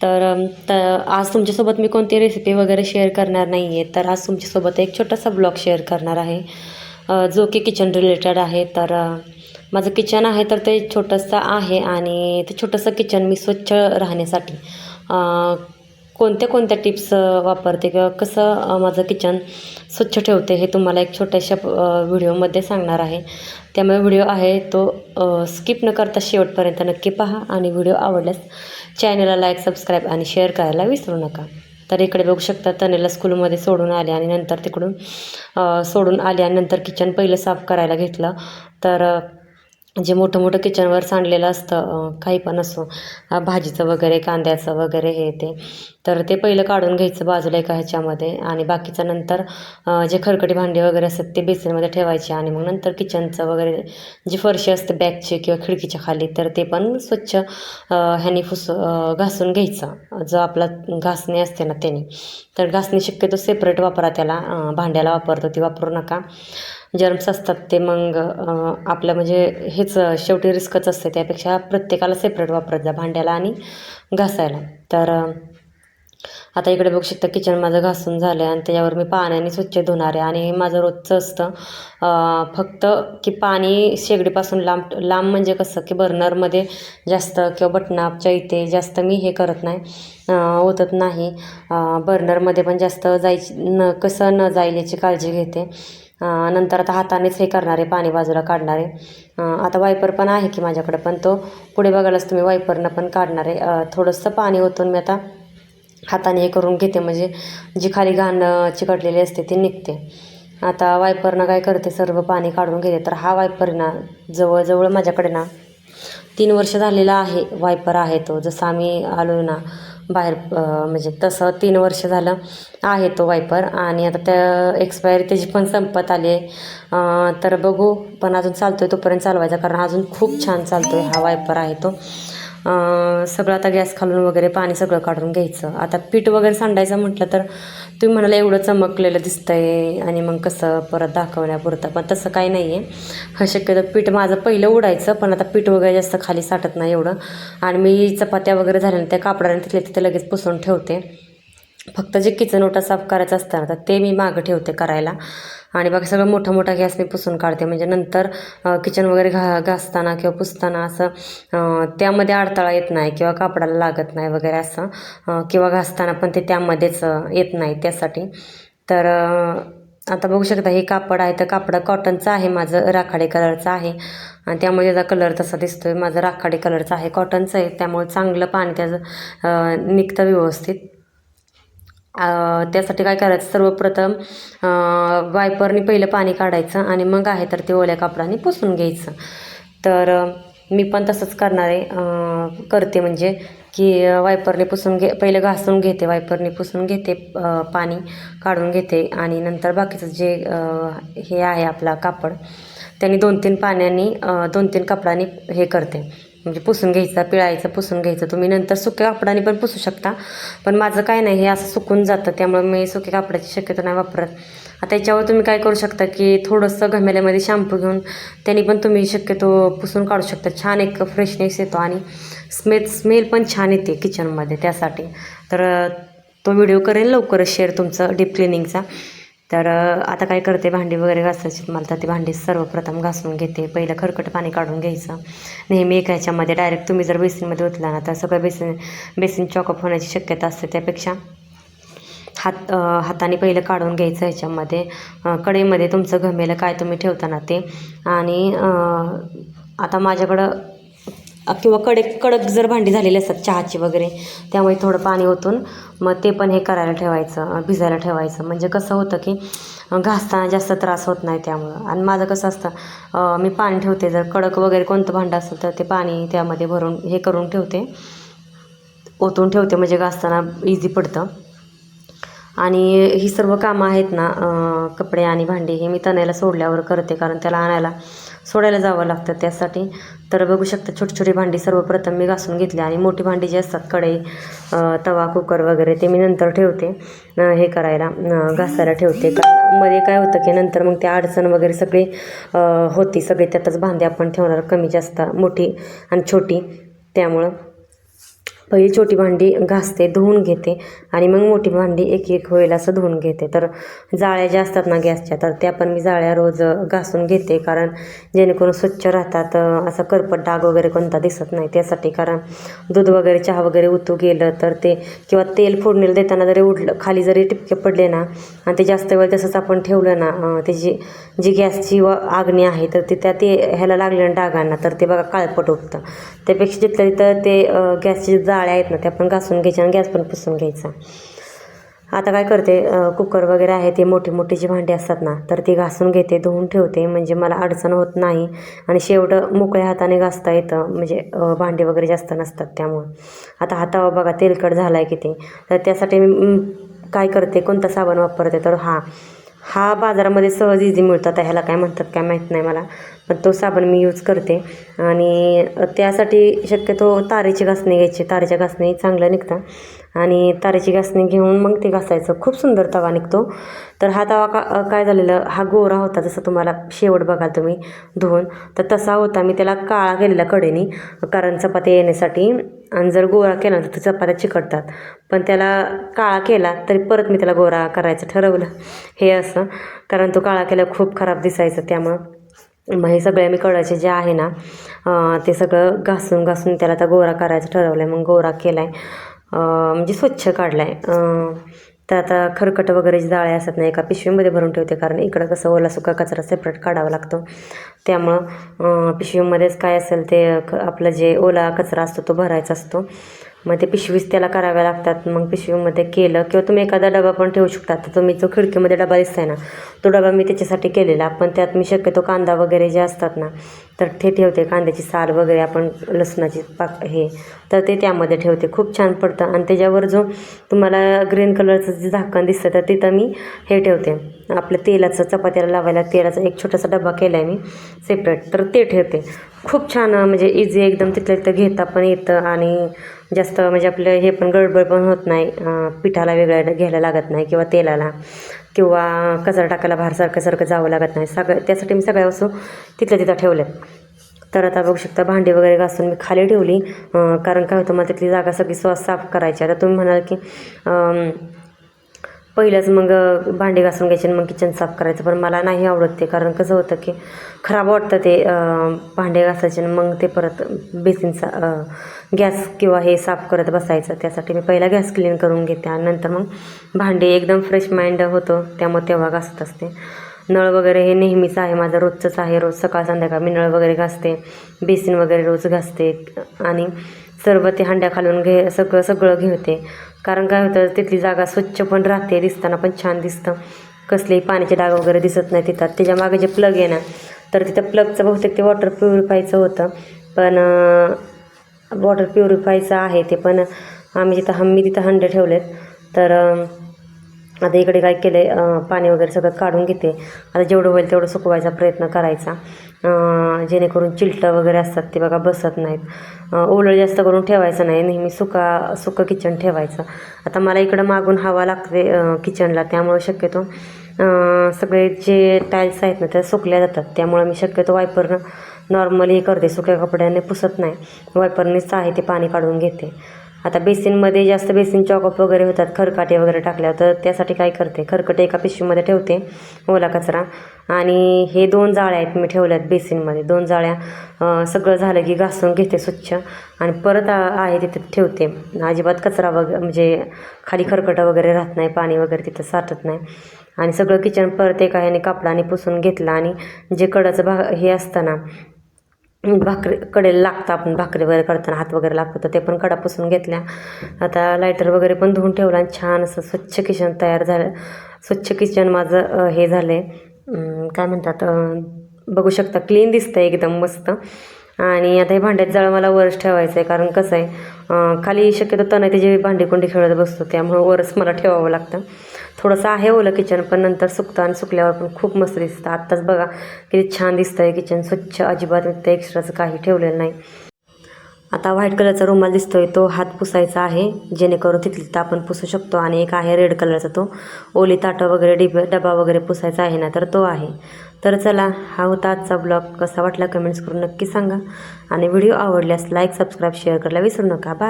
तर तर आज तुमच्यासोबत मी कोणती रेसिपी वगैरे शेअर करणार नाही आहे तर आज तुमच्यासोबत एक छोटासा ब्लॉग शेअर करणार आहे. जो की किचन रिलेटेड आहे. तर माझं किचन आहे तर ते छोटंसं आहे आणि ते छोटंसं किचन मी स्वच्छ राहण्यासाठी कोणत्या कोणत्या टिप्स वापरते किंवा कसं माझं किचन स्वच्छ ठेवते हे तुम्हाला एक छोट्याशा व्हिडिओमध्ये सांगणार आहे. त्यामुळे व्हिडिओ आहे तो स्किप न करता शेवटपर्यंत नक्की पहा आणि व्हिडिओ आवडल्यास चॅनलला लाईक सबस्क्राईब आणि शेअर करायला विसरू नका. तर इकडे बघू शकता तनेला स्कूलमध्ये सोडून आले आणि नंतर तिकडून सोडून आले आणि नंतर किचन पहिलं साफ करायला घेतलं. तर जे मोठं मोठं किचनवर सांडलेलं असतं काही पण असो भाजीचं वगैरे कांद्याचं वगैरे हे ते तर ते पहिलं काढून घ्यायचं बाजूला एका ह्याच्यामध्ये आणि बाकीचं नंतर जे खरकटी भांडी वगैरे असतात ते बेसिनमध्ये ठेवायचे आणि मग नंतर किचनचं वगैरे जी फरशी असते बॅगची किंवा खिडकीच्या खाली तर ते पण स्वच्छ ह्याने ह्यानी फुस घासून घ्यायचं. जो आपला घासणी असते ना त्याने. तर घासणी शक्यतो सेपरेट वापरा त्याला भांड्याला वापरतो ती वापरू नका. जर्म्स असतात ते मग आपलं म्हणजे हेच शेवटी रिस्कच असते. त्यापेक्षा प्रत्येकाला सेपरेट वापरत जा भांड्याला आणि घासायला. तर आता इकडे बघू शकता किचन माझं घासून झालं आहे आणि त्याच्यावर मी पाण्याने स्वच्छ धुणार आहे. आणि हे माझं रोजचं असतं. फक्त की पाणी शेगडीपासून लांब लांब म्हणजे कसं की बर्नरमध्ये जास्त किंवा बटनाच्या इथे जास्त मी हे करत नाही. ओतत नाही. बर्नरमध्ये पण जास्त जायची न कसं न जाईल याची काळजी घेते. नंतर आता हातानेच हे करणारे पाणी बाजूला काढणारे आहे. आता वायपर पण आहे की माझ्याकडे पण तो पुढे बघायलाच तुम्ही वायपरनं पण काढणार आहे. थोडंसं पाणी ओतून मी आता हाताने हे करून घेते. म्हणजे जी खाली घाण चिकटलेली असते ती निघते. आता वायपरनं काय करते सर्व पाणी काढून घेते. तर हा वायपर ना जवळजवळ माझ्याकडे ना तीन वर्ष झालेला आहे वायपर आहे तो. जसं आम्ही आलो ना बाहेर म्हणजे तसं तीन वर्ष झालं आहे तो वायपर. आणि आता त्या एक्सपायरी त्याची पण संपत आली आहे. तर बघू पण अजून चालतो आहे तोपर्यंत चालवायचा. कारण अजून खूप छान चालतो आहे हा वायपर आहे तो. सगळं आता गॅस खालून वगैरे पाणी सगळं काढून घ्यायचं. आता पीठ वगैरे सांडायचं म्हटलं तर तुम्ही म्हणाला एवढं चमकलेलं दिसतंय आणि मग कसं परत दाखवण्यापुरतं पण तसं काही नाही आहे हा शक्यतो पीठ माझं पहिलं उडायचं पण आता पीठ वगैरे जास्त खाली साठत नाही एवढं. आणि मी चपात्या वगैरे झाल्यानंतर त्या कापडाने तिथले तिथे लगेच पुसून ठेवते. फक्त जे किचन ओटा साफ करायचं असतं ना तर ते मी मागं ठेवते करायला. आणि बाकी सगळं मोठा मोठा गॅस मी पुसून काढते. म्हणजे नंतर किचन वगैरे घा घासताना किंवा पुसताना असं त्यामध्ये अडथळा येत नाही किंवा कापडाला लागत नाही वगैरे असं किंवा घासताना पण ते त्यामध्येच येत नाही त्यासाठी. तर आता बघू शकता हे कापड आहे तर कापड कॉटनचं आहे माझं राखाडी कलरचं आहे. आणि त्यामुळे त्याचा कलर तसा दिसतोय. माझं राखाडी कलरचं आहे कॉटनचं आहे. त्यामुळे चांगलं पाणी त्याचं निघतं व्यवस्थित. त्यासाठी काय करायचं? सर्वप्रथम वायपरने वायपरनी पहिलं पाणी काढायचं आणि मग आहे तर ते ओल्या कापडाने पुसून घ्यायचं. तर मी पण तसंच करणार आहे. करते म्हणजे की वायपरने पुसून घे पहिलं घासून घेते वायपरने पुसून घेते पाणी काढून घेते आणि नंतर बाकीचं जे हे आहे आपला कापड त्यांनी दोन तीन पाण्याने दोन तीन कापडाने हे करते. म्हणजे पुसून घ्यायचा पिळायचं पुसून घ्यायचं. तुम्ही नंतर सुक्या कापडाने पण पुसू शकता. पण माझं काय नाही हे असं सुकून जातं. त्यामुळे मी सुक्या कापडाची शक्यतो नाही वापरत. आता याच्यावर तुम्ही काय करू शकता की थोडंसं घमेल्यामध्ये शॅम्पू घेऊन त्यांनी पण तुम्ही शक्यतो पुसून काढू शकता. छान एक फ्रेशनेस येतो आणि स्मेल स्मेल पण छान येते किचनमध्ये त्यासाठी. तर तो व्हिडिओ करेन लवकरच शेअर तुमचं डीप क्लिनिंगचा तर आता काय करते भांडी वगैरे घासायची मला तर ती भांडी सर्वप्रथम घासून घेते. पहिलं खरकट पाणी काढून घ्यायचं. नेहमी एका ह्याच्यामध्ये डायरेक्ट तुम्ही जर बेसिनमध्ये उतला ना तर सगळं बेसिन बेसिन चॉकअप होण्याची शक्यता असते त्यापेक्षा. हात हाताने पहिलं काढून घ्यायचं ह्याच्यामध्ये. कढईमध्ये तुमचं घमेलं काय तुम्ही ठेवताना ते. आणि आता माझ्याकडं किंवा कडक कडक जर भांडी झालेली असतात चहाची वगैरे त्यामुळे थोडं पाणी ओतून मग ते पण हे करायला ठेवायचं भिजायला ठेवायचं. म्हणजे कसं होतं की घासताना जास्त त्रास होत नाही त्यामुळं. आणि माझं कसं असतं मी पाणी ठेवते. जर कडक वगैरे कोणतं भांडं असेल तर ते पाणी त्यामध्ये भरून हे करून ठेवते. ओतून ठेवते म्हणजे घासताना इझी पडतं. आणि ही सर्व कामं आहेत ना कपडे आणि भांडी हे मी तणायला सोडल्यावर करते. कारण त्याला आणायला सोडायला जावं लागतं त्यासाठी. तर बघू शकता छोटी छोटी भांडी सर्वप्रथम मी घासून घेतली आणि मोठी भांडी जी असतात कढई तवा कुकर वगैरे ते मी नंतर ठेवते हे करायला घासायला ठेवते. कारण मध्ये काय होतं की नंतर मग ते अडचण वगैरे सगळी होती. सगळी त्यातच भांडी आपण ठेवणार कमी जास्त मोठी आणि छोटी. त्यामुळं पहिली छोटी भांडी घासते धुवून घेते आणि मग मोठी भांडी एक एक होईल असं धुवून घेते. तर जाळ्या ज्या असतात ना गॅसच्या तर त्या पण मी जाळ्या रोज घासून घेते कारण जेणेकरून स्वच्छ राहतात असा करपट डाग वगैरे कोणता दिसत नाही. त्यासाठी कारण दूध वगैरे चहा वगैरे उतू गेलं तर ते किंवा तेल फोडणीला देताना जरी उडलं खाली जरी टिपके पडले ना आणि ते जास्त वेळ तसंच आपण ठेवलं ना त्याची जी गॅसची व आग्नी आहे तर ते त्या ते ह्याला लागल्या डागांना तर ते बघा काळपट उठतं त्यापेक्षा जिथलं तिथं ते गॅसची जा जाळ्या आहेत ना त्या पण घासून घ्यायच्या आणि गॅस पण पुसून घ्यायचा. आता काय करते कुकर वगैरे आहे ते मोठी मोठी जी भांडी असतात ना तर ती घासून घेते धुवून ठेवते म्हणजे मला अडचण होत नाही. आणि शेवटं मोकळ्या हाताने घासता येतं म्हणजे भांडे भांडी वगैरे जास्त नसतात त्यामुळं. आता हातावर बघा तेलकट झाला आहे किती. तर त्यासाठी मी काय करते कोणता साबण वापरते तर हा. हा बाजारामध्ये सहज इझी मिळतो आता ह्याला काय म्हणतात काय माहीत नाही मला. पण तो साबण मी यूज करते. आणि त्यासाठी शक्यतो तारेची घासणी घ्यायची. तारेच्या घासणी चांगलं निघतात. आणि तारेची घासणी घेऊन मग ते घासायचं. खूप सुंदर तवा निघतो. तर हा तवा का काय झालेला? हा गोरा होता जसं तुम्हाला शेवट बघाल तुम्ही धुवून. तर तसा होता. मी त्याला काळा केलेला कडेनी. कारण चपात्या येण्यासाठी. आणि जर गोळा केला तर चपात्या चिकटतात. पण त्याला काळा केला तरी परत मी त्याला गोरा करायचं ठरवलं. हे असं. कारण तो काळा केला खूप खराब दिसायचं त्यामुळं. मग हे सगळे मी कळायचे जे आहे ना ते सगळं घासून घासून त्याला आता गोरा करायचं ठरवलं आहे मग गोरा केला आहे म्हणजे स्वच्छ काढला आहे तर आता खरकट वगैरे जे जाळे असतात ना एका पिशवीमध्ये भरून ठेवते. कारण इकडं कसं ओला सुका कचरा सेपरेट काढावा लागतो. त्यामुळं पिशवीमध्येच काय असेल ते क आपलं जे ओला कचरा असतो तो भरायचा असतो. मग ते पिशवीच त्याला कराव्या लागतात. मग पिशवीमध्ये केलं किंवा तुम्ही एखादा डबा पण ठेवू शकता. तर तुम्ही जो खिडकीमध्ये डबा दिसताय ना तो डबा मी त्याच्यासाठी केलेला. पण त्यात मी शक्यतो कांदा वगैरे जे असतात ना तर ते ठेवते कांद्याची साल वगैरे आपण लसणाची पाक हे तर ते त्यामध्ये ठेवते. खूप छान पडतं. आणि त्याच्यावर जो तुम्हाला ग्रीन कलरचं जे झाकण दिसतं तर तिथं मी हे ठेवते. आपलं तेलाचं चपात्याला लावायला तेलाचा एक छोटासा डबा केला आहे मी सेपरेट तर ते ठेवते. खूप छान म्हणजे इझी एकदम तिथल्या तिथं घेता पण येतं आणि जास्त म्हणजे आपलं हे पण गडबड पण होत नाही. पिठाला वेगळ्या घ्यायला लागत नाही किंवा तेलाला. किंवा कचरा टाकायला बाहेर सारखं सारखं जावं लागत नाही. सगळं त्यासाठी मी सगळ्या वस्तू तिथल्या तिथं ठेवल्यात. तर आता बघू शकता भांडी वगैरे घासून मी खाली ठेवली. कारण काय होतं मला तिथली जागा सगळी स्वच्छ साफ करायची. आता तुम्ही म्हणाल की पहिलंच मग भांडी घासून घ्यायचे मग किचन साफ करायचं. पण मला नाही आवडत ते कारण कसं होतं की खराब वाटतं ते भांडे घासायचे आणि मग ते परत बेसिनचा गॅस किंवा हे साफ करत बसायचं. त्यासाठी मी पहिला गॅस क्लीन करून घेते आणि नंतर मग भांडी एकदम फ्रेश माइंड होतो त्यामुळे तेव्हा घासत असते. नळ वगैरे हे नेहमीच आहे माझं रोजचंच आहे. रोज सकाळ संध्याकाळ मी नळ वगैरे घासते बेसिन वगैरे रोज घासते. आणि सर्व ते हांड्या खालून घे सगळं सगळं घेते कारण काय होतं तिथली जागा स्वच्छ पण राहते दिसताना पण छान दिसतं. कसलेही पाण्याचे डाग वगैरे दिसत नाही तिथं. त्याच्यामागे जे प्लग आहे ना तर तिथं प्लगचं बहुतेक ते वॉटर प्युरिफायचं होतं. पण वॉटर प्युरिफायचं आहे ते पण आम्ही जिथं हम मी तिथं हंडे ठेवलेत तर आता इकडे काय केलं आहे पाणी वगैरे सगळं काढून घेते. आता जेवढं होईल तेवढं सुकवायचा प्रयत्न करायचा. जेणेकरून चिलटं वगैरे असतात ते बघा बसत नाहीत. ओलं जास्त करून ठेवायचं नाही नेहमी सुका सुकं किचन ठेवायचं. आता मला इकडं मागून हवा लागते किचनला त्यामुळं शक्यतो सगळे जे टाईल्स आहेत ना त्या सुकल्या जातात. त्यामुळं मी शक्यतो वायपरनं नॉर्मली करते सुक्या कपड्याने पुसत नाही. वायपरनेच आहे ते पाणी काढून घेते. आता बेसिनमध्ये जास्त बेसिन चॉकअप वगैरे होतात खरकाटे वगैरे टाकल्यावर. तर त्यासाठी काय करते? खरकटे एका पिशवीमध्ये ठेवते ओला कचरा. आणि हे दोन जाळ्या आहेत मी ठेवल्यात बेसिनमध्ये. दोन जाळ्या सगळं झालं की घासून घेते स्वच्छ. आणि परत आहे तिथे ठेवते. अजिबात कचरा वगैरे म्हणजे खाली खरकटं वगैरे राहत नाही पाणी वगैरे तिथं साठत नाही. आणि सगळं किचन परत एका ह्याने कापडाने पुसून घेतलं. आणि जे कडाचं भा हे असतं ना भाकरी कडेला लागतं आपण भाकरी वगैरे करताना हात वगैरे लागतो तर ते पण कडा पुसून घेतल्या. आता लायटर वगैरे पण धुवून ठेवला आणि छान असं स्वच्छ किचन तयार झालं. स्वच्छ किचन माझं हे झालं आहे काय म्हणतात बघू शकता क्लीन दिसतं एकदम मस्त. आणि आता हे भांड्यात जाळं मला वरच ठेवायचं आहे कारण कसं आहे खाली शक्यतो तणं त्याची भांडी कोंडी खेळत बसतो त्यामुळं वरच मला ठेवावं लागतं. थोडंसं आहे ओलं किचन पण नंतर सुकतं आणि सुकल्यावर पण खूप मस्त दिसतं. आत्ताच बघा किती छान दिसतं आहे किचन स्वच्छ अजिबात ते एक्स्ट्राचं काही ठेवलेलं नाही. आता व्हाईट कलरचा रुमाल दिसतोय. तो हात पुसायचा आहे जेणेकरून तिथली तिथं आपण पुसू शकतो. आणि एक आहे रेड कलरचा तो. ओली ताटं वगैरे डिब डबा वगैरे पुसायचा आहे ना तर तो आहे. तर चला हा होता आजचा ब्लॉग कसा वाटला कमेंट्स करून नक्की सांगा. आणि व्हिडिओ आवडल्यास लाईक सबस्क्राईब शेअर करायला विसरू नका. बाय